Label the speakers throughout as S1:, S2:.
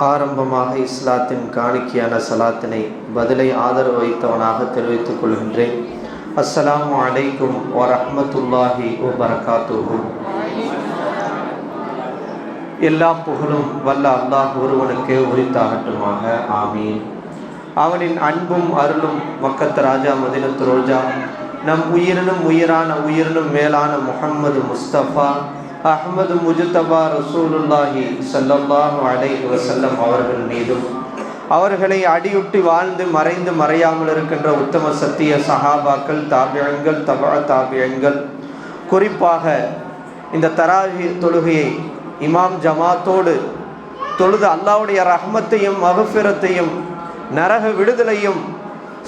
S1: ஆரம்பமாக இஸ்லாத்தின் காணிக்கையான சலாத்தினை பதிலை ஆதரவு வைத்தவனாக தெரிவித்துக் கொள்கின்றேன். அஸ்ஸலாம் அலைக்கும் வரஹ்மத்துல்லாஹி வபரகாத்துஹு. எல்லா புகழும் வல்ல அல்லாஹ் ஒருவனுக்கே உரித்தாகட்டுமாக. ஆமீன். அவனின் அன்பும் அருளும் மக்கத்து ராஜா மதினத்து ரோஜா. நம் உயிரினும் உயிரான உயிரினும் மேலான முகம்மது முஸ்தபா அஹ்மது முஜுத்தபா ரசூலுல்லாஹி ஸல்லல்லாஹு அலைஹி வசல்லம் அவர்கள் மீதும் அவர்களை அடியுட்டி வாழ்ந்து மறைந்து மறையாமல் இருக்கின்ற உத்தம சத்திய சஹாபாக்கள் தாபியங்கள் தபா தாபியங்கள் குறிப்பாக இந்த தராகி தொழுகையை இமாம் ஜமாத்தோடு தொழுது அல்லாவுடைய ரஹமத்தையும் மகஃபிரத்தையும் நரக விடுதலையும்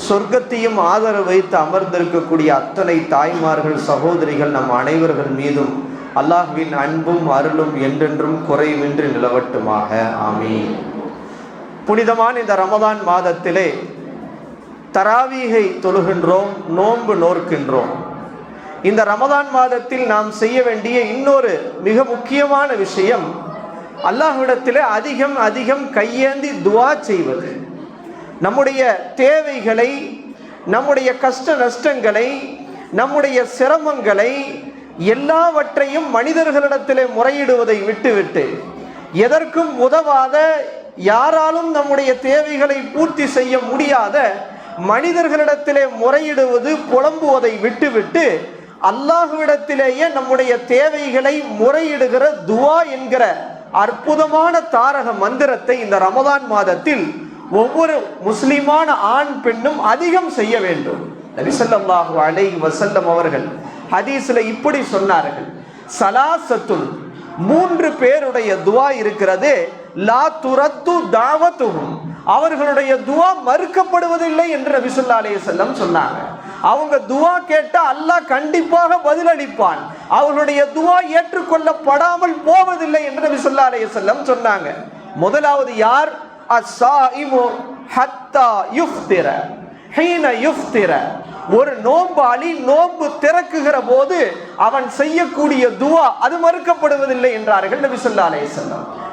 S1: சொர்க்கத்தையும் ஆதரவு வைத்து அமர்ந்திருக்கக்கூடிய அத்தனை தாய்மார்கள் சகோதரிகள் நம் அனைவர்கள் மீதும் அல்லாஹ்வின் அன்பும் அருளும் என்றென்றும் குறைவின்றி நிலவட்டுமாக. ஆமீன். புனிதமான இந்த ரமதான் மாதத்திலே தராவீகை தொழுகின்றோம் நோன்பு நோர்க்கின்றோம் இந்த ரமதான் மாதத்தில் நாம் செய்ய வேண்டிய இன்னொரு மிக முக்கியமான விஷயம் அல்லாஹ்விடத்திலே அதிகம் அதிகம் கையேந்தி துவா செய்வது. நம்முடைய தேவைகளை நம்முடைய கஷ்ட நஷ்டங்களை நம்முடைய சிரமங்களை எல்லாவற்றையும் மனிதர்களிடத்திலே முறையிடுவதை விட்டுவிட்டு எதற்கும் உதவாத யாராலும் நம்முடைய தேவைகளை பூர்த்தி செய்ய முடியாத மனிதர்களிடத்திலே முறையிடுவது புலம்புவதை விட்டுவிட்டு அல்லாஹுவிடத்திலேயே நம்முடைய தேவைகளை முறையிடுகிற துவா என்கிற அற்புதமான தாரக மந்திரத்தை இந்த ரமதான் மாதத்தில் ஒவ்வொரு முஸ்லிமான ஆண் பெண்ணும் அதிகம் செய்ய வேண்டும். நபிசல்லாஹு அலை வசல்லம் அவர்கள் ஹதீஸில் இப்படி சொன்னார்கள். சலாசத்துல் மூன்று பேருடைய துவா இருக்கிறது லா துரத்து தாவத்துகும். அவர்களுடைய துவா மறுக்கப்படுவதில்லை என்று நபிசுல்லா அலைய செல்லம் சொன்னாங்க. அவங்க துவா கேட்டால் அல்லாஹ் கண்டிப்பாக பதிலளிப்பான் அவர்களுடைய துவா ஏற்றுக்கொள்ளப்படாமல் போவதில்லை என்று நபிசுல்லா அலைய செல்லம் சொன்னாங்க. முதலாவது யார்? அஸ்ஸாயிமு ஹத்தா யுஃப்திர. ஹீன யுஃப்திர. ஒரு நோம்பாளி நோன்பு திறக்குகிற போது அவன் செய்யக்கூடிய துவா அது மறுக்கப்படுவதில்லை என்றார்கள் நபி சொல்லா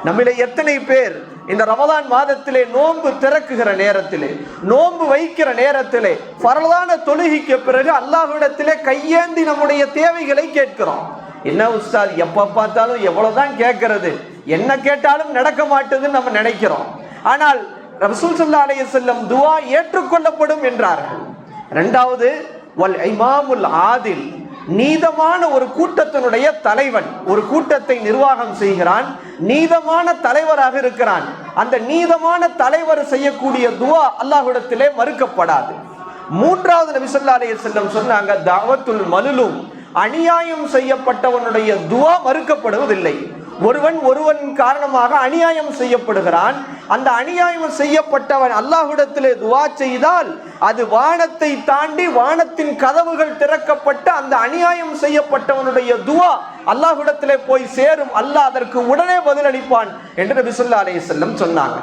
S1: நம்மளை எத்தனை பேர் இந்த ரமதான் மாதத்திலே நோன்பு திறக்குகிற நேரத்திலே நோன்பு வைக்கிற நேரத்திலே பரவலான தொழுகிக்கு பிறகு அல்லாஹ்விடத்திலே கையேந்தி நம்முடைய தேவைகளை கேட்கிறோம். என்ன உஸ்தாத் எப்ப பார்த்தாலும் எவ்வளவுதான் கேட்கறது என்ன கேட்டாலும் நடக்க மாட்டுதுன்னு நம்ம நினைக்கிறோம். ஆனால் ரசூல் சல்லா அலைய செல்லம் துவா ஏற்றுக்கொள்ளப்படும் என்றார்கள். ரெண்டாவது வல் இமாமுல் ஆதில் நீதமான ஒரு கூட்டத்தினுடைய தலைவன் ஒரு கூட்டத்தை நிர்வாகம் செய்கிறான் நீதமான தலைவராக இருக்கிறான். அந்த நீதமான தலைவர் செய்யக்கூடிய துவா அல்லாஹ்விடத்திலே மறுக்கப்படாது. மூன்றாவது நபிசல்லா அலைய செல்லம் சொன்னாங்க தாவத்துல் மலுலும் அநியாயம் செய்யப்பட்டவனுடைய துவா மறுக்கப்படுவதில்லை. ஒருவன் ஒருவன் காரணமாக அநியாயம் செய்யப்படுகிறான். அந்த அநியாயம் செய்யப்பட்டவன் அல்லாஹுடத்திலே துவா செய்தால் அது வானத்தை தாண்டி வானத்தின் கதவுகள் திறக்கப்பட்டு அந்த அநியாயம் செய்யப்பட்டவனுடைய துவா அல்லாஹுடத்திலே போய் சேரும். அல்லாஹ் அதற்கு உடனே பதிலளிப்பான் என்று நபி அலைய செல்லம் சொன்னாங்க.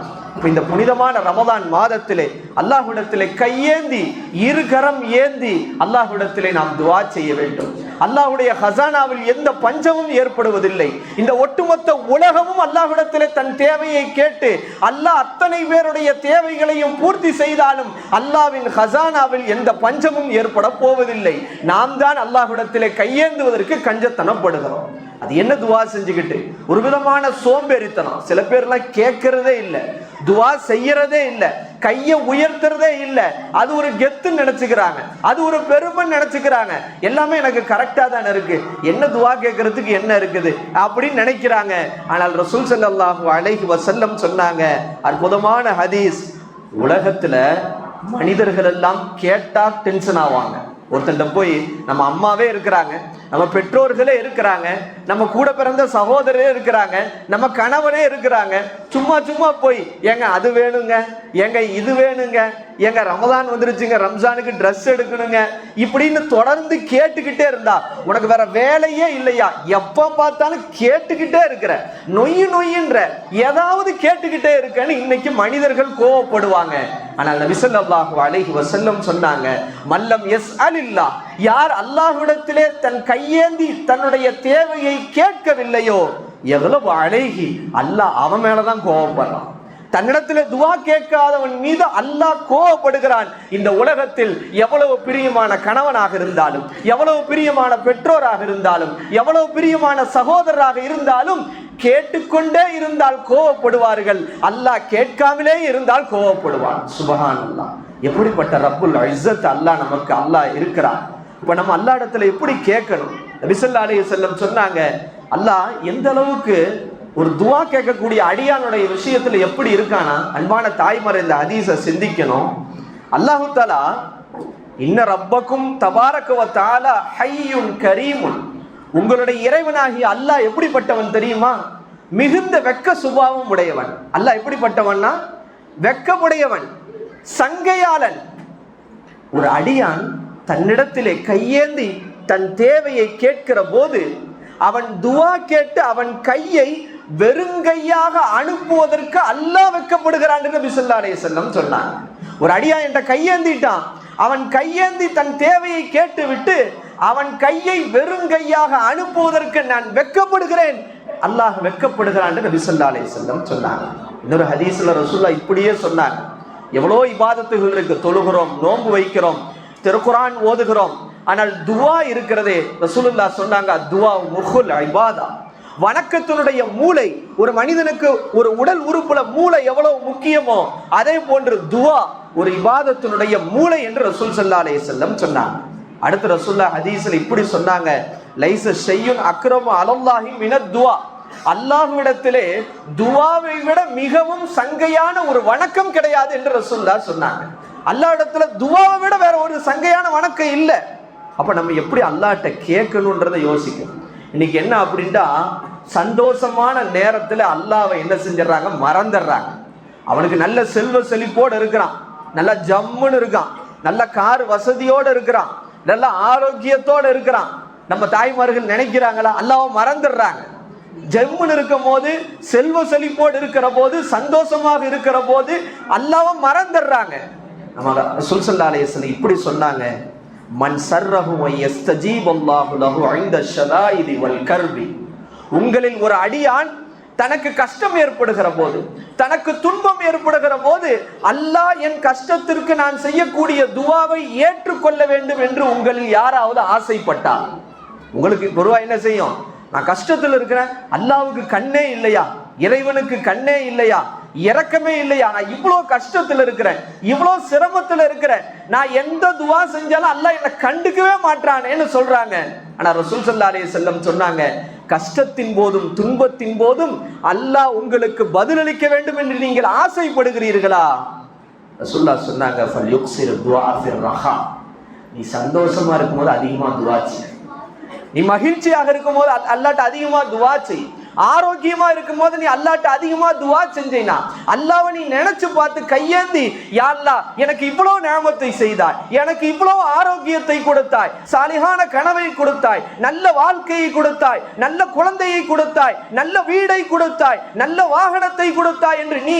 S1: இந்த புனிதமான ரமதான் மாதத்திலே அல்லாஹுடத்திலே கையேந்தி இருகரம் ஏந்தி அல்லாஹுடத்திலே நாம் துவா செய்ய வேண்டும். அல்லாஹுடைய ஹசானாவில் எந்த பஞ்சமும் ஏற்படுவதில்லை. இந்த ஒட்டுமொத்த உலகமும் அல்லாஹ்விடத்தில் தன் தேவையை கேட்டு அல்லாஹ் அத்தனை பேருடைய தேவைகளையும் பூர்த்தி செய்தாலும் அல்லாவின் ஹசானாவில் எந்த பஞ்சமும் ஏற்பட போவதில்லை. நாம் தான் அல்லாஹ்விடத்திலே கையேந்துவதற்கு கஞ்சத்தனப்படுகிறோம். அது என்ன துவா செஞ்சுக்கிட்டு? ஒரு விதமான சோம்பேறித்தனம். சில பேர்லாம் கேட்கறதே இல்லை. துவா செய்யறதே இல்லை. கையை உயர்த்துறதே இல்லை. அது ஒரு கெத்துன்னு நினைச்சுக்கிறாங்க. அது ஒரு பெருமை நினைச்சுக்கிறாங்க. எல்லாமே எனக்கு கரெக்ட் கரெக்டாக தானே இருக்கு. என்ன துவா கேட்கறதுக்கு என்ன இருக்குது? அப்படின்னு நினைக்கிறாங்க. ஆனால் ரசூல் ஸல்லல்லாஹு அலைஹி வசல்லம் சொன்னாங்க அற்புதமான ஹதீஸ். உலகத்துல மனிதர்கள் எல்லாம் கேட்டா டென்ஷன் ஆவாங்க. ஒருத்தன்ட்ட போய் நம்ம அம்மாவே இருக்கிறாங்க. நம்ம பெற்றோர்களே இருக்கிறாங்க நம்ம கூட பிறந்த சகோதரரே இருக்கிறாங்க நம்ம கணவனே இருக்கிறாங்க. சும்மா சும்மா போய் ஏங்க அது வேணுங்க ஏங்க இது வேணுங்க ஏங்க ரமதான் வந்துருச்சுங்க ரம்ஜானுக்கு ட்ரெஸ் எடுக்கணுங்க. இப்படின்னு தொடர்ந்து கேட்டுக்கிட்டே இருந்தா உனக்கு வேற வேலையே இல்லையா? எப்ப பார்த்தாலும் கேட்டுக்கிட்டே இருக்கிற நொய்யு நொய்யுன்ற ஏதாவது கேட்டுக்கிட்டே இருக்கன்னு இன்னைக்கு மனிதர்கள் கோவப்படுவாங்க. ஆனால் நபி ஸல்லல்லாஹு அலைஹி வசல்லம் சொன்னாங்க மல்லம் எஸ் அலில்லா யார் அல்லாஹ்விடத்திலே தன் கையேந்தி தன்னுடைய தேவையை கேட்கவில்லையோ எவ்வளவு அழகி அல்லாஹ் அவன் மேலதான் கோபப்படுறான் தன்னிடத்தில் துவா கேட்காதவன் மீது அல்லாஹ் கோவப்படுகிறான். இந்த உலகத்தில் எவ்வளவு பிரியமான கணவனாக இருந்தாலும் எவ்வளவு பிரியமான பெற்றோராக இருந்தாலும் எவ்வளவு பிரியமான சகோதரராக இருந்தாலும் கேட்டுக்கொண்டே இருந்தால் கோவப்படுவார்கள். அல்லாஹ் கேட்காமலே இருந்தால் கோவப்படுவான். சுபஹான் அல்லாஹ் எப்படிப்பட்ட ரப்புல் அல்லாஹ் நமக்கு அல்லாஹ் இருக்கிறான்? இப்ப நம்ம அல்லா இடத்துல எப்படி கேட்கணும்? நபிசல்லா அலைஹி செல்லம் சொன்னாங்க அல்லாஹ் எந்த அளவுக்கு ஒரு துவா கேட்கக்கூடிய அடியானுடைய விஷயத்துல எப்படி இருக்கானா? அன்பான தாய்மறை இந்த அதீச சிந்திக்கணும். அல்லாஹு தாலா இன்ன ரப்பக்கும் தபாரக்குவ தாலா ஹையுன் கரீமுன். உங்களுடைய இறைவனாகிய அல்லாஹ் எப்படிப்பட்டவன் தெரியுமா? மிகுந்த வெக்க சுபாவம் உடையவன். அல்லாஹ் எப்படிப்பட்டவன்னா? வெக்கமுடையவன் சங்கையாளன். ஒரு அடியான் தன்னிடத்திலே கையேந்தி தன் தேவையை கேட்கிற போது அவன் துவா கேட்டு அவன் கையை வெறுங்கையாக அனுப்புவதற்கு அல்லாஹ் வைக்கப்படுகிறான் என்று பிசல்லா செல்லம் சொன்னான் ஒரு அடியா என்ற கையேந்திட்டான். அவன் கையேந்தி தன் தேவையை கேட்டுவிட்டு அவன் கையை வெறுங்கையாக அனுப்புவதற்கு நான் வெக்கப்படுகிறேன். அல்லாஹ் வெக்கப்படுகிறான் என்று நபிசல்லா செல்லம் சொன்னாங்க. இன்னொரு ஹதீஸ்ல ரசூல்லா இப்படியே சொன்னாங்க. எவ்வளோ இபாதத்துகள் இருக்கு. தொழுகிறோம் நோன்பு வைக்கிறோம். திருக்குரான் ஓதுகிறோம். ஆனால் துவா இருக்கிறதே ரசூலுல்லா சொன்னாங்க துவா முகுல் ஐபாதா வணக்கத்தினுடைய மூளை ஒரு மனிதனுக்கு ஒரு உடல் உறுப்புல மூளை எவ்வளவு முக்கியமோ அதே போன்று துவா ஒரு இபாதத்தினுடைய மூளை என்று ரசூல் சல்லா அலே செல்லம் சொன்னாங்க. அடுத்து ரசூல்லா ஹதீஸ்ல இப்படி சொன்னாங்க லைச செய்யும் அக்ரம அலல்லாஹி மின துவா. அல்லாஹ்விடத்திலே துவாவை விட மிகவும் சங்கையான ஒரு வணக்கம் கிடையாது என்று ரசூல்லா சொன்னாங்க. அல்லாஹ் இடத்துல துவாவை விட வேற ஒரு சங்கையான வணக்கம் இல்லை. அப்ப நம்ம எப்படி அல்லாட்ட கேட்கணுன்றதை யோசிக்கணும். இன்னைக்கு என்ன அப்படின்ட்டா சந்தோஷமான நேரத்தில் அல்லாவை என்ன செஞ்சிடறாங்க? மறந்துடுறாங்க. அவனுக்கு நல்ல செல்வ செழிப்போடு இருக்கிறான். நல்ல ஜம்முன்னு இருக்கான். நல்ல கார் வசதியோடு இருக்கிறான். நல்ல ஆரோக்கியத்தோடு இருக்கிறான். நம்ம தாய்மார்கள் நினைக்கிறாங்களா? அல்லாவை மறந்துடுறாங்க. ஜம்முன்னு இருக்கும் போது செல்வ செழிப்போடு இருக்கிற போது சந்தோஷமாக இருக்கிற போது அல்லாவை மறந்துடுறாங்க. நம்ம சுல்சல்லா அலையஸ்ல இப்படி சொன்னாங்க. மன் சர்ரஹு யஸ்தஜீப் ஐந்த ஷதாயிதி வல் கர்பி. உங்களில் ஒரு அடியான் தனக்கு கஷ்டம் ஏற்படுகிற போது தனக்கு துன்பம் ஏற்படுகிற போது அல்லாஹ் என் கஷ்டத்திற்கு நான் செய்யக்கூடிய துவாவை ஏற்றுக்கொள்ள வேண்டும் என்று உங்களில் யாராவது ஆசைப்பட்டார் உங்களுக்கு குருவா என்ன செய்யும்? நான் கஷ்டத்தில் இருக்கிறேன். அல்லாவுக்கு கண்ணே இல்லையா? இறைவனுக்கு கண்ணே இல்லையா? இறக்கமே இல்லையா நான் இவ்வளோ கஷ்டத்தில் இருக்கிறேன் இவ்வளோ சிரமத்தில் இருக்கிறேன். நான் எந்த துவா செஞ்சாலும் அல்லாஹ் என்னை கண்டுக்கவே மாட்டானேன்னு சொல்றாங்க. ஆனா ரசூல் சல்லா செல்லம் சொன்னாங்க கஷ்டத்தின் போதும் துன்பத்தின் போதும் அல்லாஹ் உங்களுக்கு பதிலளிக்க வேண்டும் என்று நீங்கள் ஆசைப்படுகிறீர்களா? ரசூல்லா சொன்னாங்க நீ சந்தோஷமா இருக்கும்போது அதிகமா துவா செய். நீ மகிழ்ச்சியாக இருக்கும்போது அல்லாட்ட அதிகமா துவாச்சு ஆரோக்கியமா ஆரோக்கியமா இருக்கும்போது நீ அல்லாட்ட அதிகமா துவா செஞ்சேனா? அல்லாவை நீ நினைச்சு பார்த்து கையேந்தி யா அல்லாஹ் எனக்கு இவ்வளவு நேமத்தை செய்தாய். எனக்கு இவ்வளவு ஆரோக்கியத்தை கொடுத்தாய். சாலிகான கனவை கொடுத்தாய். நல்ல வாழ்க்கையை கொடுத்தாய். நல்ல குழந்தையை கொடுத்தாய். நல்ல வீடை கொடுத்தாய். நல்ல வாகனத்தை கொடுத்தாய். என்று நீ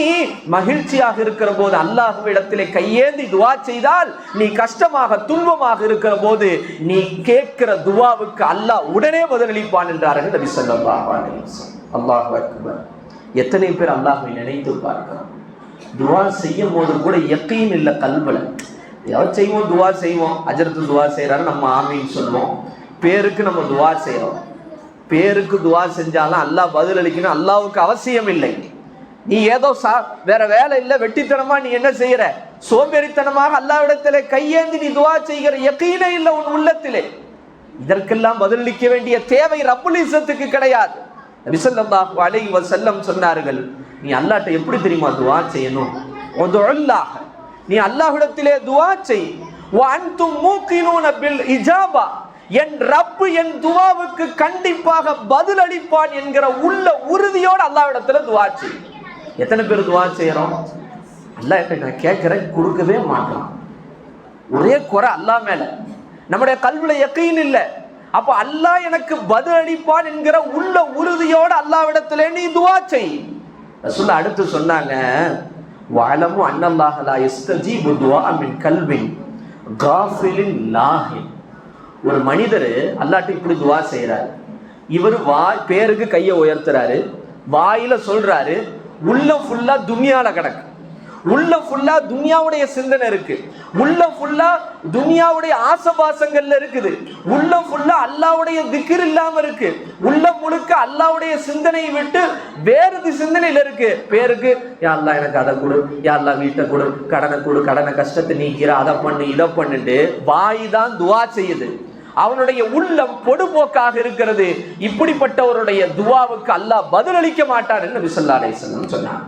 S1: மகிழ்ச்சியாக இருக்கிற போது அல்லாஹ்விடத்திலே கையேந்தி துவா செய்தால் நீ கஷ்டமாக துன்பமாக இருக்கிற போது நீ கேட்கிற துவாவுக்கு அல்லாஹ் உடனே பதிலளிப்பான் என்றார்கள் நபி ஸல்லல்லாஹு அலைஹி வஸல்லம். அல்லாஹ் அக்பர். எத்தனை பேர் அல்லாஹ்வை நினைத்து பார்க்கிறோம் துவா செய்யும் போது கூட யக்கீன் இல்லை கல்வில ஏதாவது செய்வோம் துவா செய்வோம். அஜரத்து துவா செய்கிறாரு நம்ம ஆமின்னு சொல்லுவோம். பேருக்கு நம்ம துவா செய்கிறோம் பேருக்கு துவா செஞ்சாலும் அல்லாஹ் பதில் அளிக்கணும். அல்லாவுக்கு அவசியம் இல்லை. நீ ஏதோ சா வேற வேலை இல்லை வெட்டித்தனமா நீ என்ன செய்யற? சோம்பேறித்தனமாக அல்லாவிடத்திலே கையேந்தி நீ துவா செய்கிற எக்கீனே இல்லை உன் உள்ளத்திலே. இதற்கெல்லாம் பதிலளிக்க வேண்டிய தேவை ரப்புலிசத்துக்கு கிடையாது. ரிசல்லாஹ் அலை செல்லம் சொன்னார்கள் நீ அல்லாட்ட எப்படி தெரியுமா துவா செய்யணும்? உதுல்லாஹ் நீ அல்லாஹ்விடத்திலே துவா செய். இஜாபா என் ரப்பு என் துவாவுக்கு கண்டிப்பாக பதில் அளிப்பான் என்கிற உள்ள உறுதியோடு அல்லாவிடத்துல துவா செய். எத்தனை பேர் துவா செய்யறோம்? அல்லாஹ் நான் கேட்கிறேன் கொடுக்கவே மாட்டான். ஒரே குறை அல்லாஹ் மேல. நம்முடைய கல்வில எக்கையும் இல்லை. அப்போ அல்லாஹ் எனக்கு பதில் அளிப்பான் என்கிற உள்ள உறுதியோடு அல்லாவிடத்திலே நீ துவா செய். ரசூல் அடுத்து சொன்னாங்க வாழமும் அன்னல்லாஹ இஸ்தஜி புதுவா அமின் கல்வின் காஃபிலின் லாஹின். ஒரு மனிதர் அல்லாட்டு இப்படி துவா செய்கிறார் இவர் வா பேருக்கு கையை உயர்த்துறாரு வாயில சொல்றாரு உள்ள ஃபுல்லா துனியால கிடக்கு. உள்ள ஃபுல்லா துன்யாவுடைய சிந்தனை இருக்கு. உள்ள ஃபுல்லா துன்யாவுடைய ஆசபாசங்கள்ல இருக்குது. உள்ள ஃபுல்லா அல்லாவுடைய திக்கர் இல்லாம இருக்கு. உள்ள முழுக்க அல்லாவுடைய சிந்தனையை விட்டு வேறு சிந்தனையில இருக்கு. பேருக்கு யாரெல்லாம் எனக்கு அதை கொடு. யாரெல்லாம் வீட்டை கொடு. கடனை கொடு. கடனை கஷ்டத்தை நீக்கிற அதை பண்ணு இதை பண்ணிட்டு வாய் தான் துவா செய்யுது. அவனுடைய உள்ளம் பொடுபோக்காக இருக்கிறது. இப்படிப்பட்டவருடைய துவாவுக்கு அல்லாஹ் பதிலளிக்க மாட்டார் என்று விசல்லா சொன்னார்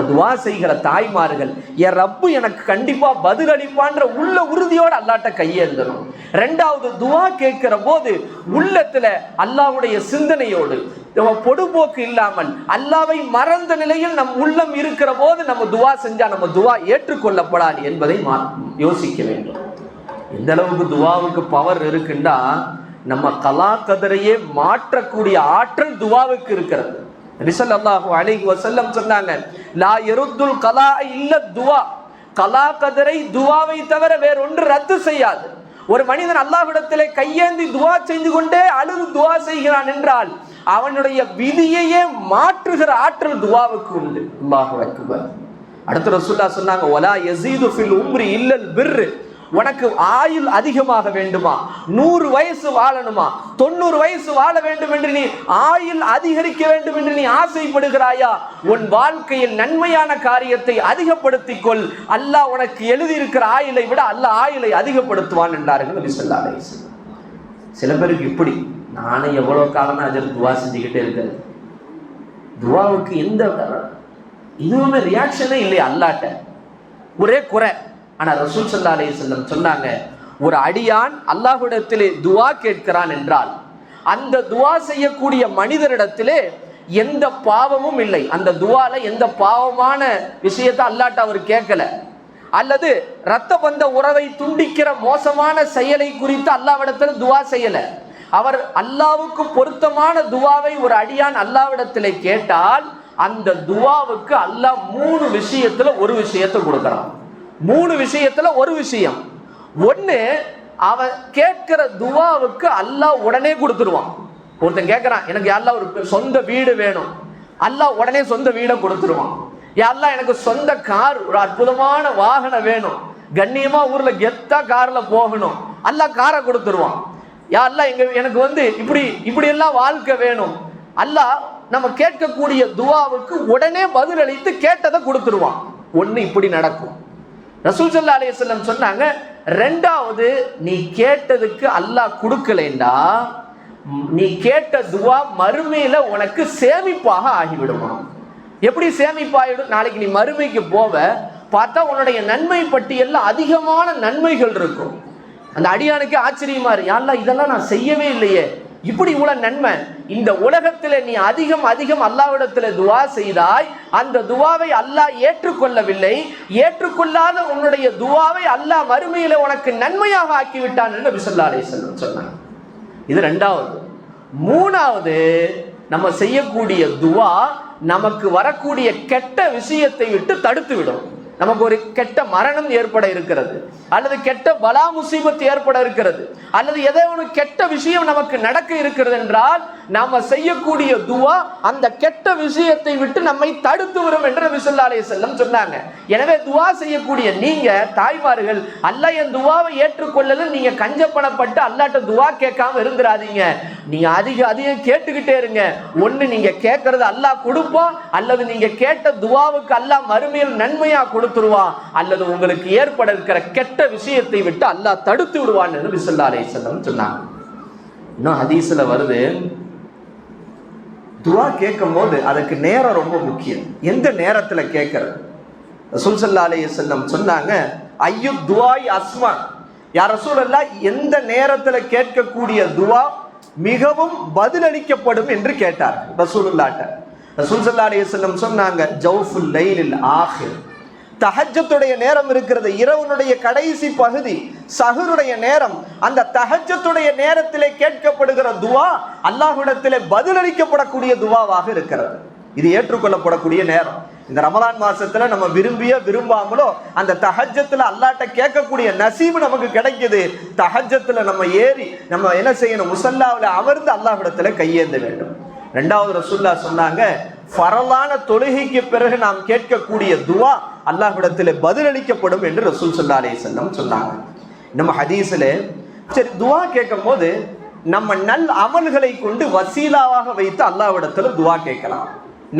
S1: துவா செய்கிற தாய்மார்கள் என் ரப்பு எனக்கு பதில் பதிலளிப்பான்ற உள்ள உறுதியோடு அல்லாட்ட கையேந்தணும் ரெண்டாவது துவா கேட்கிற போது உள்ளத்தில் அல்லாவுடைய சிந்தனையோடு நம்ம பொடுபோக்கு இல்லாமல் அல்லாவை மறந்த நிலையில் நம் உள்ளம் இருக்கிற போது நம்ம துவா செஞ்சால் நம்ம துவா ஏற்றுக்கொள்ளப்படாது என்பதை மா- யோசிக்க வேண்டும். எந்த அளவுக்கு துவாவுக்கு பவர் இருக்குண்டா நம்ம கலா கதரையே மாற்றக்கூடிய ஆற்றல் துவாவுக்கு இருக்கிறது. ரிசல்லாஹு அலிஹி வசல்லம் சொன்னாங்க லா எருத்துல் கலா இல்ல துவா. கலா கதரை துவாவை தவிர வேற ஒன்று ரத்து செய்யாது. ஒரு மனிதன் அல்லாஹ்விடத்திலே கையேந்தி துவா செய்து கொண்டே அழுது துவா செய்கிறான் என்றால் அவனுடைய விதியையே மாற்றுகிற ஆற்றல் துவாவுக்கு உண்டு. அல்லாஹு அக்பர். அடுத்த ரசூல்லா சொன்னாங்க ஒலா எசீது ஃபில் உம்ரி இல்லல் பிர்ரு. உனக்கு ஆயுள் அதிகமாக வேண்டுமா? நூறு வயசு வாழணுமா? தொண்ணூறு வயசு வாழ வேண்டும் என்று நீ ஆயுள் அதிகரிக்க வேண்டும் என்று நீ ஆசைப்படுகிறாயா? உன் வாழ்க்கையில் நன்மையான காரியத்தை அதிகப்படுத்திக் கொள் அல்லாஹ் உனக்கு எழுதியிருக்கிற ஆயுளை விட அல்லாஹ் ஆயுளை அதிகப்படுத்துவான் என்றார்கள் நபி ஸல்லல்லாஹு சில பேருக்கு இப்படி. நானும் எவ்வளோ காலமாக அதில் துவா செஞ்சுக்கிட்டே இருக்கிறது துவாவுக்கு எந்த இதுவுமே ரியாக்ஷனே இல்லையா அல்லாட்ட. ஒரே குறை. ஆனால் ரசூல் சல்லா அலி செல்லம் சொன்னாங்க ஒரு அடியான் அல்லாஹுடத்திலே துவா கேட்கிறான் என்றால் அந்த துவா செய்யக்கூடிய மனிதரிடத்திலே எந்த பாவமும் இல்லை. அந்த துவால எந்த பாவமான விஷயத்தை அல்லாட்ட அவர் கேட்கல. அல்லது ரத்த பந்த உறவை துண்டிக்கிற மோசமான செயலை குறித்து அல்லாவிடத்தில் துவா செய்யல. அவர் அல்லாவுக்கு பொருத்தமான துவாவை ஒரு அடியான் அல்லாவிடத்தில் கேட்டால் அந்த துவாவுக்கு அல்லாஹ் மூணு விஷயத்துல ஒரு விஷயத்தை கொடுக்கிறான். மூணு விஷயத்துல ஒரு விஷயம். ஒன்று அவன் கேட்கிற துவாவுக்கு அல்லாஹ் உடனே கொடுத்துருவான். ஒருத்தன் கேட்குறான் எனக்கு யாரெல்லாம் ஒரு சொந்த வீடு வேணும். அல்லாஹ் உடனே சொந்த வீடை கொடுத்துருவான். யாரெல்லாம் எனக்கு சொந்த கார் ஒரு அற்புதமான வாகனம் வேணும். கண்ணியமாக ஊரில் கெத்தா காரில் போகணும். அல்லாஹ் காரை கொடுத்துருவான். யாரெல்லாம் எங்க எனக்கு வந்து இப்படி இப்படி எல்லாம் வாழ்க்கை வேணும். அல்லாஹ் நம்ம கேட்கக்கூடிய துவாவுக்கு உடனே பதிலளித்து கேட்டதை கொடுத்துருவான். ஒன்று இப்படி நடக்கும். ரசூல் சல்லா அலையம் சொன்னாங்க ரெண்டாவது நீ கேட்டதுக்கு அல்லாஹ் கொடுக்கலைண்டா நீ கேட்ட துவா மறுமையில உனக்கு சேமிப்பாக ஆகிவிடுமா. எப்படி சேமிப்பாயிடும்? நாளைக்கு நீ மறுமைக்கு போவ பார்த்தா உன்னுடைய நன்மை பட்டியல்ல அதிகமான நன்மைகள் இருக்கும். அந்த அடியானுக்கு ஆச்சரியமா இருக்கு யாரெல்லாம் இதெல்லாம் நான் செய்யவே இல்லையே. இப்படி இவ்வளவு நன்மை இந்த உலகத்தில் நீ அதிகம் அதிகம் அல்லாவிடத்தில் துவா செய்தாய் அந்த துவாவை அல்லாஹ் ஏற்றுக்கொள்ளவில்லை. ஏற்றுக்கொள்ளாத உன்னுடைய துவாவை அல்லாஹ் மறுமையில் உனக்கு நன்மையாக ஆக்கிவிட்டான் என்று பிசல்லா அலைஹிஸ்ஸலாம் சொன்னாங்க. இது ரெண்டாவது. மூணாவது நம்ம செய்யக்கூடிய துவா நமக்கு வரக்கூடிய கெட்ட விஷயத்தை விட்டு தடுத்து விடும் நமக்கு ஒரு கெட்ட மரணம் ஏற்பட இருக்கிறது. அல்லது கெட்ட பலா முசீபத்து ஏற்பட இருக்கிறது. அல்லது ஏதோ ஒரு கெட்ட விஷயம் நமக்கு நடக்க இருக்கிறது என்றால் நாம செய்யக்கூடிய துவா அந்த கெட்ட விஷயத்தை விட்டு நம்மை தடுத்து வரும் என்று விசல்லா செல்லம் சொன்னாங்க. எனவே துவா செய்யக்கூடிய நீங்க தாய்மார்கள் அல்ல என் துவாவை ஏற்றுக்கொள்ளல நீங்க கஞ்சப்பணப்பட்டு அல்லாட்ட துவா கேட்காம இருந்துராதீங்க நீங்க அதிக அதிகம் கேட்டுக்கிட்டே இருங்க. ஒண்ணு நீங்க கேட்கறது அல்லாஹ் கொடுப்போம் அல்லது நீங்க கேட்ட துவாவுக்கு அல்லாஹ் மறுமையில் நன்மையா கொடுத்துருவான் அல்லது உங்களுக்கு ஏற்பட இருக்கிற கெட்ட விஷயத்தை விட்டு அல்லாஹ் தடுத்து விடுவான் என்று விசல்லா அலைஹிஸ்ஸலாம் சொன்னாங்க. இன்னும் ஹதீஸில் வருது துவா கேட்கும் போது அதுக்கு நேரம் ரொம்ப முக்கியம். எந்த நேரத்தில் கேட்கறது? ரசூல் ஸல்லல்லாஹு செல்லம் சொன்னாங்க ஐயு துவாய் அஸ்மா. யார் ரசூலல்லா எந்த நேரத்தில் கேட்கக்கூடிய துவா மிகவும் பதிலளிக்கப்படும் என்று கேட்டார் ரசூலுல்லாட்ட ரசூல் ஸல்லல்லாஹு அலைஹி செல்லம் சொன்னாங்க ஜௌஃபுல் லைலில் ஆஹிர். தஹஜத்துடைய நேரம் இருக்கிறது. இரவனுடைய கடைசி பகுதி சஹருடைய நேரம். அந்த தஹஜத்துடைய நேரத்திலே கேட்கப்படுகிற துவா அல்லாஹுடத்திலே பதிலளிக்கப்படக்கூடிய துவாவாக இருக்கிறது. இது ஏற்றுக்கொள்ளப்படக்கூடிய நேரம். இந்த ரமலான் மாசத்துல நம்ம விரும்பிய விரும்பாமலோ அந்த தஹஜத்துல அல்லாட்ட கேட்கக்கூடிய நசீவு நமக்கு கிடைக்குது. தஹஜத்துல நம்ம ஏறி நம்ம என்ன செய்யணும்? முசல்லாவில் அமர்ந்து அல்லாஹ்விடத்துல கையேந்த வேண்டும். ரெண்டாவது ரசுல்லா சொன்னாங்க பரலான தொழுகைக்கு பிறகு நாம் கேட்கக்கூடிய துவா அல்லாஹ்விடத்தில் பதிலளிக்கப்படும் என்று ரசூல் சல்லா அலைஹி சொன்னாங்க. நம்ம ஹதீஸில் சரி துவா கேட்கும் போது நம்ம நல் அமல்களை கொண்டு வசீலாவாக வைத்து அல்லாஹ்விடத்தில் துவா கேட்கலாம்.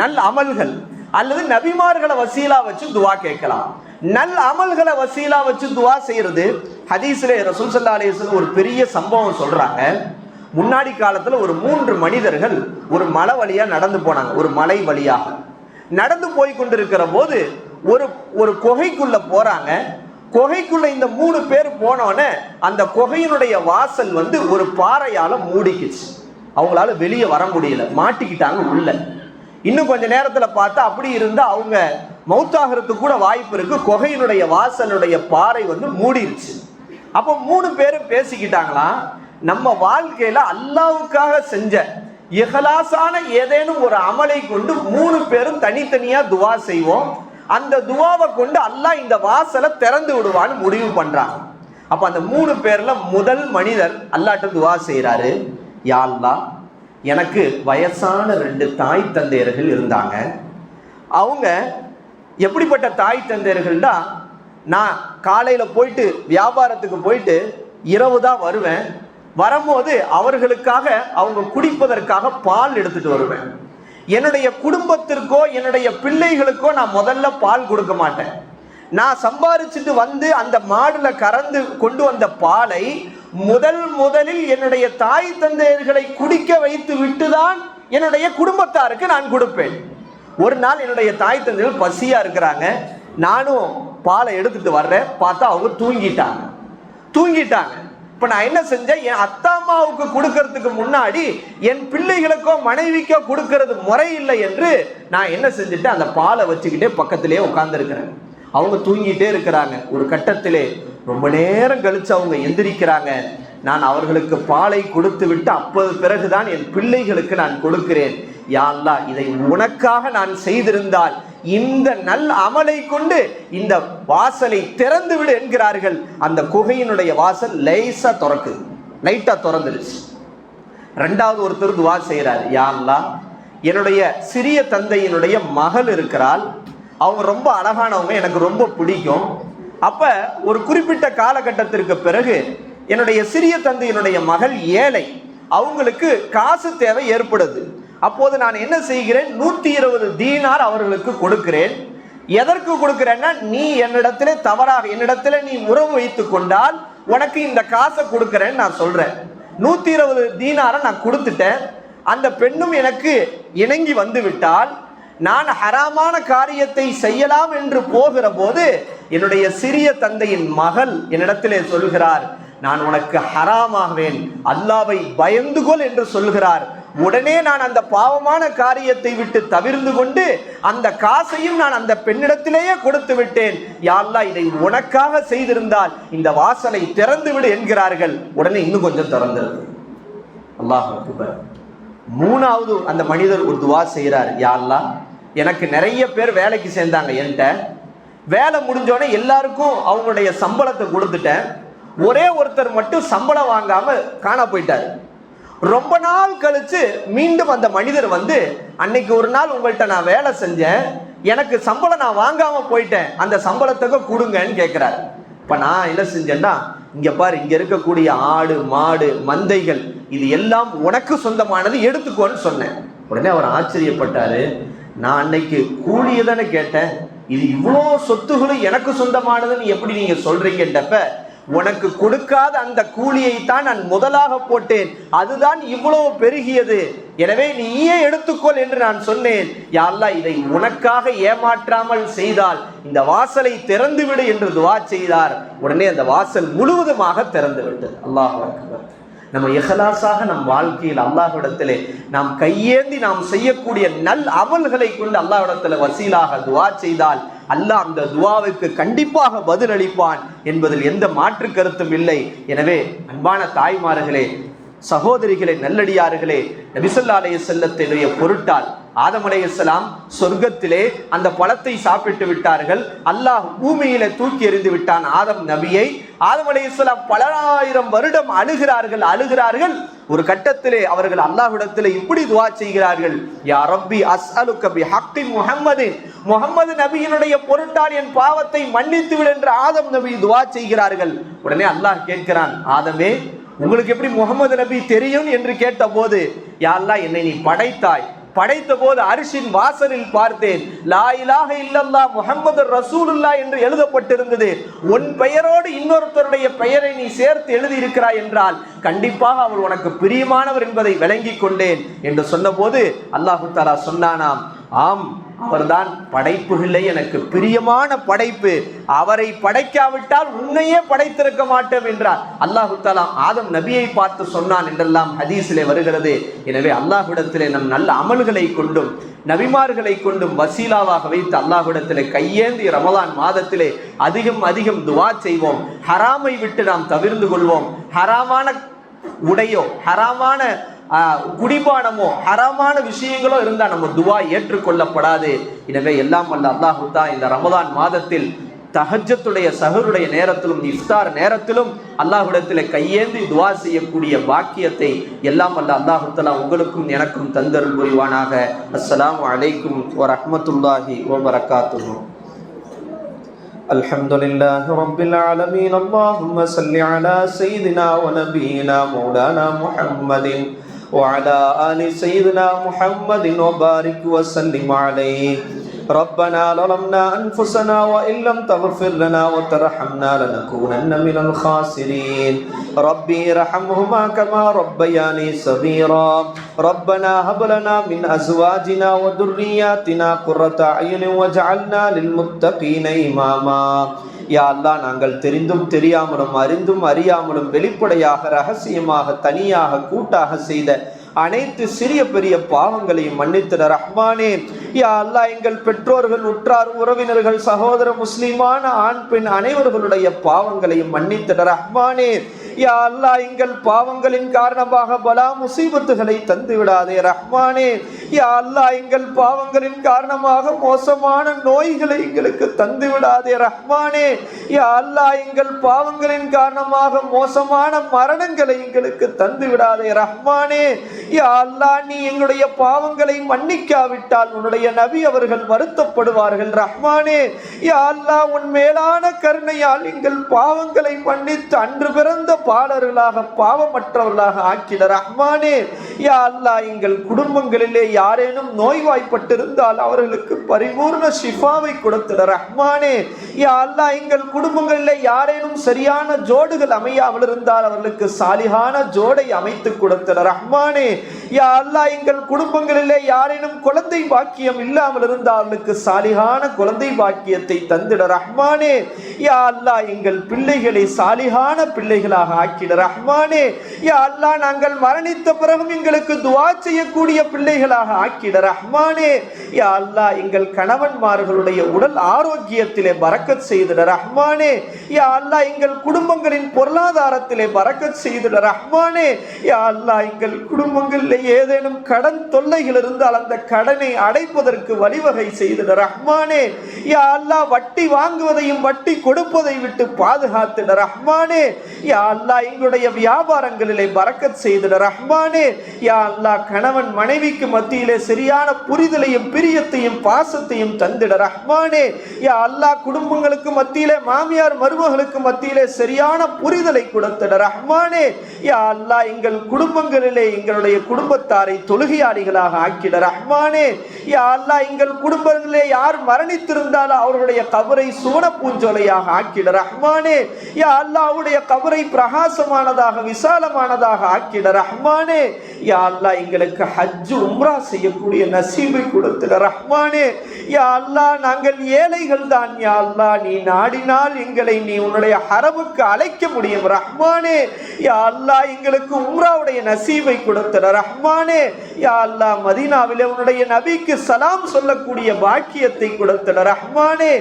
S1: நல் அமல்கள் அல்லது நபிமார்களை வசீலா வச்சு துவா கேட்கலாம். நல் அமல்களை வசீலா வச்சு துவா செய்யறது ஹதீஸ்ல ரசூல் சல்லா அலைஹி ஒரு பெரிய சம்பவம் சொல்றாங்க. முன்னாடி காலத்தில் ஒரு மூன்று மனிதர்கள் ஒரு மலை வழியாக நடந்து போனாங்க ஒரு மலை வழியாக. நடந்து போய் கொண்டிருக்கிற போது ஒரு ஒரு குகைக்குள்ளே போகிறாங்க குகைக்குள்ளே இந்த மூணு பேர் போனோடனே அந்த குகையினுடைய வாசல் வந்து ஒரு பாறையால் மூடிக்குச்சு. அவங்களால வெளியே வர முடியல மாட்டிக்கிட்டாங்க உள்ள. இன்னும் கொஞ்ச நேரத்தில் பார்த்தா அப்படி இருந்தால் அவங்க மௌத்தாகிறதுக்கு கூட வாய்ப்பு இருக்கு. குகையினுடைய வாசலுடைய பாறை வந்து மூடிருச்சு. அப்போ மூணு பேரும் பேசிக்கிட்டாங்களாம். நம்ம வாழ்க்கையில அல்லாவுக்காக செஞ்ச இஹலாசான ஏதேனும் ஒரு அமலை கொண்டு மூணு பேரும் தனித்தனியா துவா செய்வோம். அந்த துவாவை கொண்டு அல்லாஹ் இந்த வாசலை திறந்து விடுவான்னு முடிவு பண்ணுறாங்க அப்ப அந்த மூணு பேர்ல முதல் மனிதர் அல்லாட்ட துவா செய்கிறாரு யாழ்லா எனக்கு வயசான ரெண்டு தாய் தந்தையர்கள் இருந்தாங்க. அவங்க எப்படிப்பட்ட தாய் தந்தையர்கள்னா நான் காலையில் போயிட்டு வியாபாரத்துக்கு போயிட்டு இரவு தான் வருவேன். வரும்போது அவர்களுக்காக அவங்க குடிப்பதற்காக பால் எடுத்துட்டு வருவேன். என்னுடைய குடும்பத்திற்கோ என்னுடைய பிள்ளைகளுக்கோ நான் முதல்ல பால் கொடுக்க மாட்டேன். நான் சம்பாரிச்சுட்டு வந்து அந்த மாடுல கறந்து கொண்டு வந்த பாலை முதல் முதலில் என்னுடைய தாய் தந்தையர்களை குடிக்க வைத்து விட்டுதான் என்னுடைய குடும்பத்தாருக்கு நான் கொடுப்பேன். ஒரு நாள் என்னுடைய தாய் தந்தைகள் பசியா இருக்கிறாங்க. நானும் பாலை எடுத்துட்டு வர்றேன். பார்த்தா அவங்க தூங்கிட்டாங்க. தூங்கிட்டாங்க. இப்ப நான் என்ன செஞ்சேன்? என் அத்தா அம்மாவுக்கு கொடுக்கறதுக்கு முன்னாடி என் பிள்ளைகளுக்கோ மனைவிக்கோ கொடுக்கறது முறை இல்லை என்று நான் என்ன செஞ்சுட்டு அந்த பாலை வச்சுக்கிட்டே பக்கத்திலே உட்காந்துருக்கிறேன் அவங்க தூங்கிட்டே இருக்கிறாங்க. ஒரு கட்டத்திலே ரொம்ப நேரம் கழிச்சு அவங்க எந்திரிக்கிறாங்க. நான் அவர்களுக்கு பாலை கொடுத்து விட்டு அப்போது பிறகுதான் என் பிள்ளைகளுக்கு நான் கொடுக்கிறேன். யாழ்லா இதை உனக்காக நான் செய்திருந்தால் இந்த நல் அமலை கொண்டு இந்த வாசலை திறந்து விடு என்கிறார்கள். அந்த குகையினுடைய வாசல் லேசா திறக்குது லைட்டா திறந்துருச்சு. ரெண்டாவது ஒருத்தர் துவா செய்கிறார் யா என்னுடைய சிறிய தந்தையினுடைய மகள் இருக்கிறாள். அவங்க ரொம்ப அழகானவங்க எனக்கு ரொம்ப பிடிக்கும். அப்போ ஒரு குறிப்பிட்ட காலகட்டத்திற்கு பிறகு என்னுடைய சிறிய தந்தையினுடைய மகள் ஏழை. அவங்களுக்கு காசு தேவை ஏற்படுது. அப்போது நான் என்ன செய்கிறேன்? நூற்றி இருபது தீனார் அவர்களுக்கு கொடுக்கிறேன். எதற்கு கொடுக்கிறேன்னா நீ என்னிடத்திலே தவறாக என்னிடத்தில் நீ உறவு வைத்து கொண்டால் உனக்கு இந்த காசை கொடுக்குறேன்னு நான் சொல்கிறேன் நூற்றி இருபது தீனாரை நான் கொடுத்துட்டேன். அந்த பெண்ணும் எனக்கு இணங்கி வந்து விட்டால் நான் ஹராமான காரியத்தை செய்யலாம் என்று போகிற போது என்னுடைய சிறிய தந்தையின் மகள் என்னிடத்திலே சொல்கிறார் நான் உனக்கு ஹராமாகவேன் அல்லாவை பயந்து கொள் என்று சொல்கிறார். உடனே நான் அந்த பாவமான காரியத்தை விட்டு தவிர்ந்து கொண்டு அந்த காசையும் நான் அந்த பெண்ணிடத்திலேயே கொடுத்து விட்டேன். யாழ்லா இதை உனக்காக செய்திருந்தால் இந்த வாசலை திறந்து விடு என்கிறார்கள். உடனே இன்னும் கொஞ்சம் திறந்துருது அல்லாஹ் மூணாவது அந்த மனிதர் ஒரு துவா செய்கிறார். யாழ்லா எனக்கு நிறைய பேர் வேலைக்கு சேர்ந்தாங்க என்கிட்ட. வேலை முடிஞ்சோடனே எல்லாருக்கும் அவங்களுடைய சம்பளத்தை கொடுத்துட்டேன். ஒரே ஒருத்தர் மட்டும் சம்பளம் வாங்காம காண போயிட்டார். ரொம்ப நாள் கழிச்சு மீண்டும் அந்த மனிதர் வந்து அன்னைக்கு ஒரு நாள் உங்கள்கிட்ட நான் வேலை செஞ்சேன். எனக்கு சம்பளம் நான் வாங்காம போயிட்டேன். அந்த சம்பளத்துக்கு கொடுங்கன்னு கேட்குறாரு இப்போ நான் என்ன செஞ்சேன்னா இங்கே பாரு இங்கே இருக்கக்கூடிய ஆடு மாடு மந்தைகள் இது எல்லாம் உனக்கு சொந்தமானது எடுத்துக்கோன்னு சொன்னேன். உடனே அவர் ஆச்சரியப்பட்டாரு. நான் அன்னைக்கு கூலியை தானே கேட்டேன். இது இவ்வளோ சொத்துகளும் எனக்கு சொந்தமானதுன்னு எப்படி நீங்கள் சொல்கிறீங்கன்றப்ப உனக்கு கொடுக்காத அந்த கூலியை தான் நான் முதலாக போட்டேன். அதுதான் இவ்வளவு பெருகியது. எனவே நீயே எடுத்துக்கொள் என்று நான் சொன்னேன். யாழ்லா இதை உனக்காக ஏமாற்றாமல் செய்தால் இந்த வாசலை திறந்துவிடு என்று துவா செய்தார். உடனே அந்த வாசல் முழுவதுமாக திறந்து விட்டது அல்லாஹ் நம்ம இஹலாசாக நம் வாழ்க்கையில் அல்லாஹ்விடத்திலே நாம் கையேந்தி நாம் செய்யக்கூடிய நல் அமல்களை கொண்டு அல்லாஹ்விடத்தில் வசீலாக துவா செய்தால் அல்லாஹ் அந்த துவாவுக்கு கண்டிப்பாக பதிலளிப்பான் என்பதில் எந்த மாற்று கருத்தும் இல்லை. எனவே அன்பான தாய்மார்களே சகோதரிகளே நல்லடியார்களே நபிசல்லா அலைய செல்லத்தினுடைய பொருட்டால் ஆதம் அலைஹிஸ்ஸலாம் சொர்க்கத்திலே அந்த பழத்தை சாப்பிட்டு விட்டார்கள் அல்லாஹ் பூமியில தூக்கி எறிந்து விட்டான் ஆதம் நபியை. ஆதம் அலி பல ஆயிரம் வருடம் அழுகிறார்கள் அழுகிறார்கள். ஒரு கட்டத்திலே அவர்கள் அல்லாஹ்விடத்திலே இப்படி துவா செய்கிறார்கள். யா ரப்பி அஸ்அலுக கபி ஹக்கி முகம்மது முகமது நபியினுடைய பொருட்டால் என் பாவத்தை மன்னித்து விடு என்று ஆதம் நபி துவா செய்கிறார்கள். உடனே அல்லாஹ் கேட்கிறான் ஆதமே உங்களுக்கு எப்படி முகமது நபி தெரியும்? என்று கேட்டபோது யா அல்லாஹ் என்னை நீ படைத்தாய். படைத்த போது அரிசின் வாசலில் பார்த்தேன். லா இலாக இல்லல்லா முகமது ரசூலுல்லா என்று எழுதப்பட்டிருந்தது. உன் பெயரோடு இன்னொருத்தருடைய பெயரை நீ சேர்த்து எழுதியிருக்கிறாய் என்றால் கண்டிப்பாக அவர் உனக்கு பிரியமானவர் என்பதை விளங்கிக் கொண்டேன் என்று சொன்னபோது அல்லாஹு தாலா சொன்னானாம். ஆம் அவர்தான் படைப்புகளே எனக்கு பிரியமான படைப்பு. அவரை படைக்காவிட்டால் உன்னையே படைத்திருக்க மாட்டோம் என்றார். அல்லாஹு தாலா ஆதம் நபியை பார்த்து சொன்னான் என்றெல்லாம் ஹதீஸிலே வருகிறது. எனவே அல்லாஹுடத்திலே நம் நல்ல அமல்களை கொண்டும் நபிமார்களை கொண்டும் வசீலாவாக வைத்து அல்லாஹுடத்திலே கையேந்தி ரமலான் மாதத்திலே அதிகம் அதிகம் துவா செய்வோம். ஹராமை விட்டு நாம் தவிர்ந்து கொள்வோம். ஹராமான உடையோ ஹராமான குடிபானமோ ஹராமான விஷயங்களோ இருந்தா நம்ம துவா ஏற்றுக்கொள்ளப்படாது எனவே எல்லாம் வல்ல அல்லாஹு தான் இந்த ரமதான் மாதத்தில் தஹஜத்துடைய சஹருடைய நேரத்திலும் இஃப்தார் நேரத்திலும் அல்லாஹ்விடத்தில் கையேந்தி துவா செய்யக்கூடிய பாக்கியத்தை எல்லாம் வல்ல அல்லாஹு தஆலா உங்களுக்கும் எனக்கும் தந்தருள் புரிவானாக அஸ்ஸலாமு அலைக்கும் வரஹ்மத்துல்லாஹி வபரகாத்துஹு الحمد لله رب العالمين اللهم صل على سيدنا ونبينا مولانا محمد وعلى آل سيدنا محمد وبارك وسلم عليه. ربنا ظلمنا أنفسنا وإن لم تغفر لنا وترحمنا لنكونن من الخاسرين. ربي ارحمهما كما ربياني صغيرا. ربنا هب لنا من أزواجنا وذرياتنا قرة أعين واجعلنا للمتقين إماما. யா அல்லாஹ் நாங்கள் தெரிந்தும் தெரியாமலும் அறிந்தும் அறியாமலும் வெளிப்படையாக ரகசியமாக தனியாக கூட்டாக செய்த அனைத்து சிறிய பெரிய பாவங்களையும் மன்னித்திட ரஹ்மானே யா அல்லாஹ் எங்கள் பெற்றோர்கள் உற்றார் உறவினர்கள் சகோதர முஸ்லிமான ஆண் பெண் அனைவர்களுடைய பாவங்களையும் மன்னித்திட ரஹ்மானே யா அல்லா எங்கள் பாவங்களின் காரணமாக பலா முசீபத்துகளை தந்து விடாதே ரஹ்மானே. யா அல்லா எங்கள் பாவங்களின் காரணமாக மோசமான நோய்களை எங்களுக்கு தந்து விடாதே ரஹ்மானே. யா அல்லா எங்கள் பாவங்களின் காரணமாக மோசமான மரணங்களை எங்களுக்கு தந்து விடாதே ரஹ்மானே. யா அல்லாஹ் நீ எங்களுடைய பாவங்களை மன்னிக்காவிட்டால் உன்னுடைய நபி அவர்கள் வருத்தப்படுவார்கள் ரஹ்மானே. யா அல்லாஹ் உன் மேலான கருணையால் எங்கள் பாவங்களை மன்னித்து அன்று பிறந்த பாலர்களாக பாவமற்றவர்களாக ஆக்கின ரஹ்மானே யா அல்லாஹ் எங்கள் குடும்பங்களிலே யாரேனும் நோய்வாய்ப்பட்டிருந்தால் அவர்களுக்கு பரிபூர்ண ஷிஃபாவை கொடுத்திட ரஹ்மானே. யா அல்லாஹ் எங்கள் குடும்பங்களிலே யாரேனும் சரியான ஜோடுகள் அமையாமல் இருந்தால் அவர்களுக்கு சாலிகான ஜோடை அமைத்து கொடுத்திட ரஹ்மானே. யா அல்லாஹ் எங்கள் குடும்பங்களிலே யாரேனும் குழந்தை பாக்கியம் இல்லாமல் இருந்தால் அவர்களுக்கு சாலிகான குழந்தை பாக்கியத்தை தந்திட ரஹ்மானே. யா அல்லாஹ் எங்கள் பிள்ளைகளை சாலிகான பிள்ளைகளாக ஆக்கிட ரஹ்மானே யா அல்லாஹ் நாங்கள் மரணித்த பிறகும் எங்களுக்கு துவா செய்யக்கூடிய பிள்ளைகளாக ஆக்கிட ரஹ்மானே. யா அல்லாஹ் எங்கள் கணவன்மார்களுடைய உடல் ஆரோக்கியத்திலே பறக்கத் செய்திட ரஹ்மானே. யா அல்லாஹ் எங்கள் குடும்பங்களின் பொருளாதாரத்திலே பறக்கத் செய்திட ரஹ்மானே. யா அல்லாஹ் எங்கள் குடும்பங்களில் ஏதேனும் கடன் தொல்லைகள் இருந்தால் அந்த கடனை அடைப்பதற்கு வழிவகை செய்திட ரஹ்மானே. யா அல்லாஹ் வட்டி வாங்குவதையும் வட்டி கொடுப்பதை விட்டு பாதுகாத்திட ரஹ்மானே. யா அல்லாஹ் எங்களுடைய வியாபாரங்களிலே பறக்கத் செய்திட ரஹ்மானே. யா அல்லாஹ் கணவன் மனைவிக்கு மத்தியிலே சரியான புரிதலையும் பிரியத்தையும் பாசத்தையும் தந்திட ரஹ்மானே. யா அல்லாஹ் குடும்பங்களுக்கு மத்தியிலே மாமியார் மருமகளுக்கு மத்தியிலே சரியான புரிதலை கொடுத்திட ரஹ்மானே. யா அல்லாஹ் எங்கள் குடும்பங்களிலே எங்களுடைய குடும்பத்தாரை தொழுகையாளிகளாக ஆக்கிட ரஹ்மானே. யா அல்லாஹ் எங்கள் குடும்பங்களிலே யார் மரணித்திருந்தாலும் அவர்களுடைய கபரை சுவன பூஞ்சோலையாக ஆக்கிட ரஹ்மானே. யா அல்லாஹ் அவருடைய கபரை பிரகாசமானதாக விசாலமானதாக ஆக்கிட ரஹ்மானே. யா அல்லா எங்களுக்கு ஹஜ்ஜு உம்ரா செய்யக்கூடிய நசீபை கொடுத்துட ரஹ்மானே. யா அல்லா நாங்கள் ஏழைகள் தான். யா அல்லா நீ நாடினால் எங்களை நீ உன்னுடைய ஹரமுக்கு அழைக்க முடியும் ரஹ்மானே. யா அல்லா எங்களுக்கு உம்ராவுடைய நசீபை கொடுத்துட ரஹ்மானே. யா அல்லா மதீனாவிலே உன்னுடைய நபிக்கு சலாம் சொல்லக்கூடிய பாக்கியத்தை கொடுத்துட ரஹ்மானே.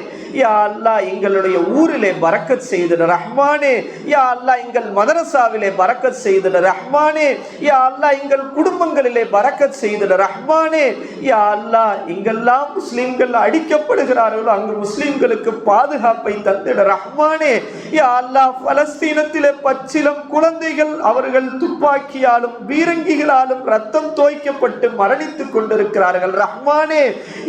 S1: யா அல்லா எங்களுடைய ஊரிலே பறக்கத் செய்திட ரஹ்மானே. யா அல்லா எங்கள் எங்கள் மதரசாவிலே பறக்கத் செய்திட ரஹ்மானே யா அல்லா எங்கள் குடும்பங்களிலே பறக்கத் செய்திட ரஹ்மானே யா அல்லா எங்கெல்லாம் முஸ்லீம்கள் அடிக்கப்படுகிறார்களோ அங்கு முஸ்லீம்களுக்கு பாதுகாப்பை தந்திட ரஹ்மானே யா அல்லா பலஸ்தீனத்திலே பச்சிலம் குழந்தைகள் அவர்கள் துப்பாக்கியாலும் பீரங்கிகளாலும் ரத்தம் தோய்க்கப்பட்டு மரணித்துக் கொண்டிருக்கிறார்கள். ரஹ்மானே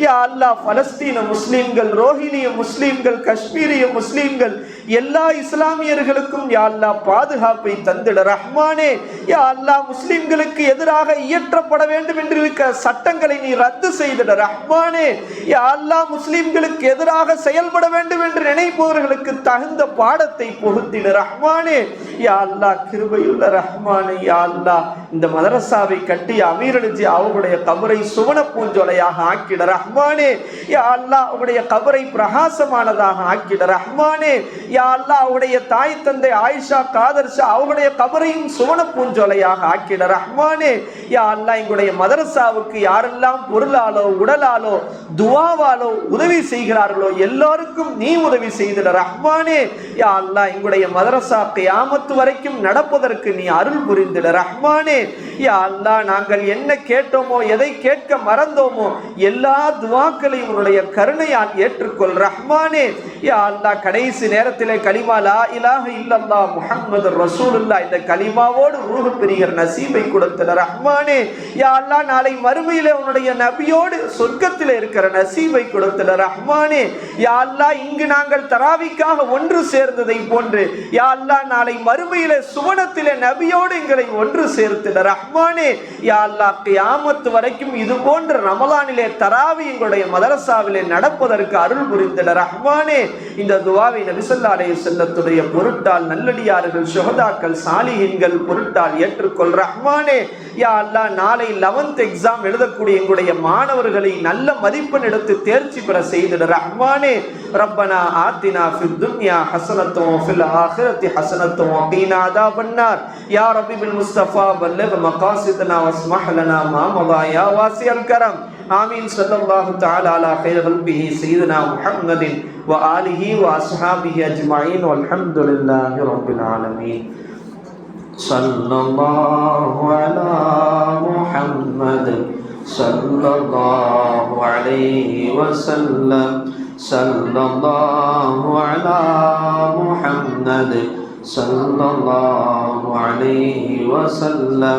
S1: யா அல்லா பலஸ்தீன முஸ்லீம்கள் ரோஹிணிய முஸ்லீம்கள் காஷ்மீரிய முஸ்லீம்கள் எல்லா இஸ்லாமியர்களுக்கும் யா அல்லா பாதுகாப்பை தந்திட ரஹ்மானே யா அல்லாஹ் முஸ்லிம்களுக்கு எதிராக இயற்றப்பட வேண்டும் என்று இருக்க சட்டங்களை நீ ரத்து செய்திட ரஹ்மானே. யா அல்லாஹ் முஸ்லிம்களுக்கு எதிராக செயல்பட வேண்டும் என்று நினைப்பவர்களுக்கு தகுந்த பாடத்தை பொருத்திட ரஹ்மானே. யா அல்லாஹ் கிருபையுள்ள ரஹ்மானே யா அல்லாஹ் இந்த மதரசாவை கட்டி அமீரடிஜி அவருடைய கபரை சுவன பூஞ்சோலையாக ஆக்கிட ரஹ்மானே. யா அல்லாஹ் அவருடைய கபரை பிரகாசமானதாக ஆக்கிட ரஹ்மானே. யா அல்லாஹ் அவருடைய தாய் தந்தை ஆயிஷா ஆதரிச்சு அவருடைய கபரையும் சுவன பூஞ்சோலையாக ஆக்கிட ரஹ்மானே யா அல்லாஹ் எங்களுடைய மதரசாவுக்கு யாரெல்லாம் பொருளாலோ உடலாலோ துவாவாலோ உதவி செய்கிறார்களோ எல்லாருக்கும் நீ உதவி செய்திட ரஹ்மானே. யா அல்லாஹ் எங்களுடைய மதரசா கியாமத்து வரைக்கும் நடப்பதற்கு நீ அருள் புரிந்திட ரஹ்மானே. யா அல்லா நாங்கள் என்ன கேட்டோமோ எதை கேட்க மறந்தோமோ எல்லா துவாக்களையும் உன்னுடைய கருணையால் ஏற்றுக்கொள் ரஹ்மானே. யா அல்லா கடைசி நேரத்திலே கலிமா லா இல்லல்லா முகமது முகமது ரசூலுல்லா இந்த கலிமாவோடு ரூஹு பிரிகிற நசீபை கொடுத்தல ரஹ்மானே. யா அல்லாஹ் நாளை மறுமையில உன்னுடைய நபியோடு சொர்க்கத்தில் இருக்கிற நசீபை கொடுத்தல ரஹ்மானே. யா அல்லாஹ் இங்கு நாங்கள் தராவிக்காக ஒன்று சேர்ந்ததை போன்று யா அல்லாஹ் நாளை மறுமையில சுவனத்தில நபியோடு எங்களை ஒன்று சேர்த்திட ரஹ்மானே. யா அல்லாஹ் கியாமத்து வரைக்கும் இது போன்ற ரமலானிலே தராவி எங்களுடைய மதரசாவிலே நடப்பதற்கு அருள் புரிந்திட ரஹ்மானே. இந்த துவாவை நபிசல்லா அலைஹி செல்லத்துடைய பொருட்டால் நல்லடியார்கள் அவுளியாக்கள் சுகதாக்கள் சாலிஹின்கள் பொருட்டால் ஏற்றுக்கொள் ரஹ்மானே யா அல்லா நாளை லெவன்த் எக்ஸாம் எழுதக்கூடிய எங்களுடைய மாணவர்களை நல்ல மதிப்பெண் எடுத்து தேர்ச்சி பெற செய்திட ரஹ்மானே ரப்பனா ஆத்தினா ஃபித் துன்யா ஹசனத்தும் ஃபில் ஆஹிரத்தி ஹசனத்தும் அப்படின்னா அதா பண்ணார் யா ரபிபில் முஸ்தபா பல்லக மகாசிதனா வஸ்மஹலனா மாமவா யா வாசி அல்கரம் آمين صلى الله تعالى على خير قلبه سيدنا محمد وآله وأصحابه أجمعين والحمد لله رب العالمين صلى الله على محمد صلى الله عليه وسلم صلى الله على محمد صلى الله عليه وسلم